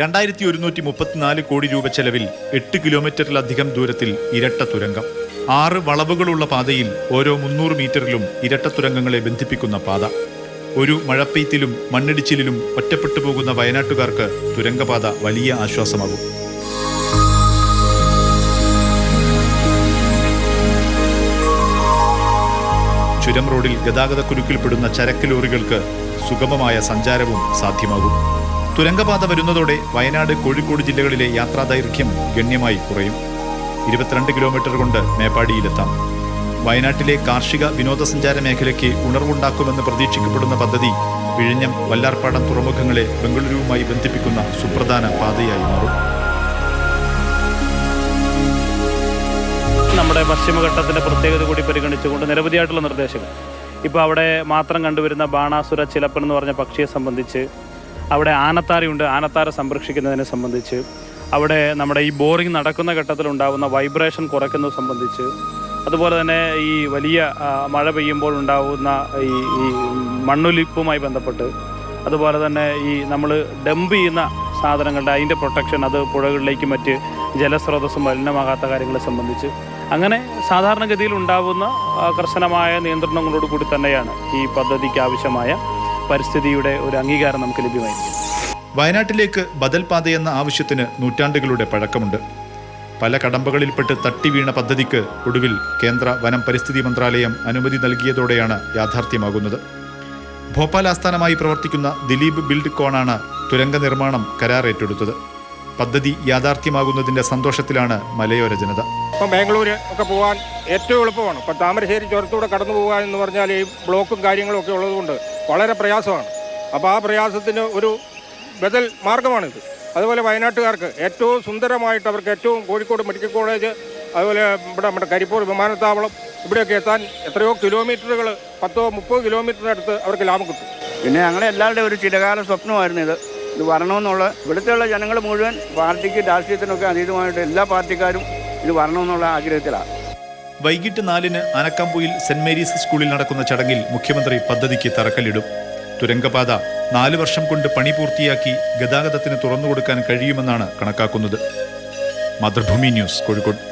രണ്ടായിരത്തി ഒരുന്നൂറ്റി മുപ്പത്തിനാല് കോടി രൂപ ചെലവിൽ എട്ട് കിലോമീറ്ററിലധികം ദൂരത്തിൽ ഇരട്ട തുരങ്കം ആറ് വളവുകളുള്ള പാതയിൽ ഓരോ മുന്നൂറ് മീറ്ററിലും ഇരട്ട തുരങ്കങ്ങളെ ബന്ധിപ്പിക്കുന്ന പാത. ഒരു മഴപ്പെയ്ത്തിലും മണ്ണിടിച്ചിലും ഒറ്റപ്പെട്ടു പോകുന്ന വയനാട്ടുകാർക്ക് തുരങ്കപാത വലിയ ആശ്വാസമാകും. ചുരം റോഡിൽ ഗതാഗത കുരുക്കിൽപ്പെടുന്ന ചരക്ക് ലോറികൾക്ക് സുഗമമായ സഞ്ചാരവും സാധ്യമാകും. തുരങ്കപാത വരുന്നതോടെ വയനാട് കോഴിക്കോട് ജില്ലകളിലെ യാത്രാ ദൈർഘ്യം ഗണ്യമായി കുറയും. ഇരുപത്തിരണ്ട് കിലോമീറ്റർ കൊണ്ട് മേപ്പാടിയിലെത്താം. വയനാട്ടിലെ കാർഷിക വിനോദസഞ്ചാര മേഖലയ്ക്ക് ഉണർവുണ്ടാക്കുമെന്ന് പ്രതീക്ഷിക്കപ്പെടുന്ന പദ്ധതി വിഴിഞ്ഞം വല്ലാർപ്പാടം തുറമുഖങ്ങളെ ബംഗളൂരുവുമായി ബന്ധിപ്പിക്കുന്ന സുപ്രധാന പാതയായി മാറും. നമ്മുടെ പശ്ചിമഘട്ടത്തിന്റെ പ്രത്യേകത കൂടി പരിഗണിച്ചുകൊണ്ട് നിരവധിയായിട്ടുള്ള നിർദ്ദേശങ്ങൾ. ഇപ്പോൾ അവിടെ മാത്രം കണ്ടുവരുന്ന ബാണാസുര ചിലപ്പൻ എന്ന് പറഞ്ഞ പക്ഷിയെ സംബന്ധിച്ച് അവിടെ ആനത്താരയുണ്ട്. ആനത്താര സംരക്ഷിക്കുന്നതിനെ സംബന്ധിച്ച്. അവിടെ നമ്മുടെ ഈ ബോറിംഗ് നടക്കുന്ന ഘട്ടത്തിൽ ഉണ്ടാകുന്ന വൈബ്രേഷൻ കുറയ്ക്കുന്നത് സംബന്ധിച്ച്. അതുപോലെ തന്നെ ഈ വലിയ മഴ പെയ്യുമ്പോൾ ഉണ്ടാകുന്ന ഈ ഈ മണ്ണൊലിപ്പുമായി ബന്ധപ്പെട്ട്. അതുപോലെ തന്നെ ഈ നമ്മൾ ഡംപ് ചെയ്യുന്ന സാധനങ്ങളുടെ അതിന്റെ പ്രൊട്ടക്ഷൻ അത് പുഴകളിലേക്ക് മറ്റ് ജലസ്രോതസ്സും മലിനമാകാത്ത കാര്യങ്ങളെ സംബന്ധിച്ച്. അങ്ങനെ സാധാരണഗതിയിൽ ഉണ്ടാകുന്ന കർശനമായ നിയന്ത്രണങ്ങളോട് കൂടി തന്നെയാണ് ഈ പദ്ധതിക്ക് ആവശ്യമായ പരിസ്ഥിതിയുടെ ഒരു അംഗീകാരം നമുക്ക് ലഭ്യമായിരിക്കും. വയനാട്ടിലേക്ക് ബദൽപാതയെന്ന ആവശ്യത്തിന് നൂറ്റാണ്ടുകളുടെ പഴക്കമുണ്ട്. പല കടമ്പകളിൽപ്പെട്ട് തട്ടി വീണ പദ്ധതിക്ക് ഒടുവിൽ കേന്ദ്ര വനം പരിസ്ഥിതി മന്ത്രാലയം അനുമതി നൽകിയതോടെയാണ് യാഥാർത്ഥ്യമാകുന്നത്. ഭോപ്പാൽ ആസ്ഥാനമായി പ്രവർത്തിക്കുന്ന ദിലീപ് ബിൽഡ് കോണാണ് തുരങ്ക നിർമ്മാണം കരാർ ഏറ്റെടുത്തത് പദ്ധതി യാഥാർത്ഥ്യമാകുന്നതിന്റെ സന്തോഷത്തിലാണ് മലയോര ജനത. ഇപ്പം ബാംഗ്ലൂർ ഒക്കെ പോകാൻ ഏറ്റവും എളുപ്പമാണ്. ഇപ്പം താമരശ്ശേരി ചുരത്തൂടെ കടന്നു പോകുക എന്ന് പറഞ്ഞാൽ ഈ ബ്ലോക്കും കാര്യങ്ങളും ഒക്കെ ഉള്ളതുകൊണ്ട് വളരെ പ്രയാസമാണ്. അപ്പോൾ ആ പ്രയാസത്തിന് ഒരു ബദൽ മാർഗമാണിത്. അതുപോലെ വയനാട്ടുകാർക്ക് ഏറ്റവും സുന്ദരമായിട്ട് അവർക്ക് ഏറ്റവും കോഴിക്കോട് മെഡിക്കൽ കോളേജ് അതുപോലെ ഇവിടെ നമ്മുടെ കരിപ്പൂർ വിമാനത്താവളം ഇവിടെയൊക്കെ എത്താൻ എത്രയോ കിലോമീറ്ററുകൾ പത്തോ മുപ്പത് കിലോമീറ്ററിനടുത്ത് അവർക്ക് ലാഭം കിട്ടും. പിന്നെ ഞങ്ങളെ എല്ലാവരുടെയും ഒരു ചിരകാല സ്വപ്നമായിരുന്നു ഇത്. ഇത് വരണമെന്നുള്ള ഇവിടുത്തെയുള്ള ജനങ്ങൾ മുഴുവൻ പാർട്ടിക്ക് രാഷ്ട്രീയത്തിനൊക്കെ അതീതമായിട്ട് എല്ലാ പാർട്ടിക്കാരും ഇത് വരണമെന്നുള്ള ആഗ്രഹത്തിലാണ്. വൈകിട്ട് നാലിന് ആനക്കാമ്പുയിൽ സെന്റ് മേരീസ് സ്കൂളിൽ നടക്കുന്ന ചടങ്ങിൽ മുഖ്യമന്ത്രി പദ്ധതിക്ക് തറക്കല്ലിടും. തുരങ്കപാത നാല് വർഷം കൊണ്ട് പണി പൂർത്തിയാക്കി ഗതാഗതത്തിന് തുറന്നുകൊടുക്കാൻ കഴിയുമെന്നാണ് കണക്കാക്കുന്നത്. മാതൃഭൂമി ന്യൂസ് കോഴിക്കോട്.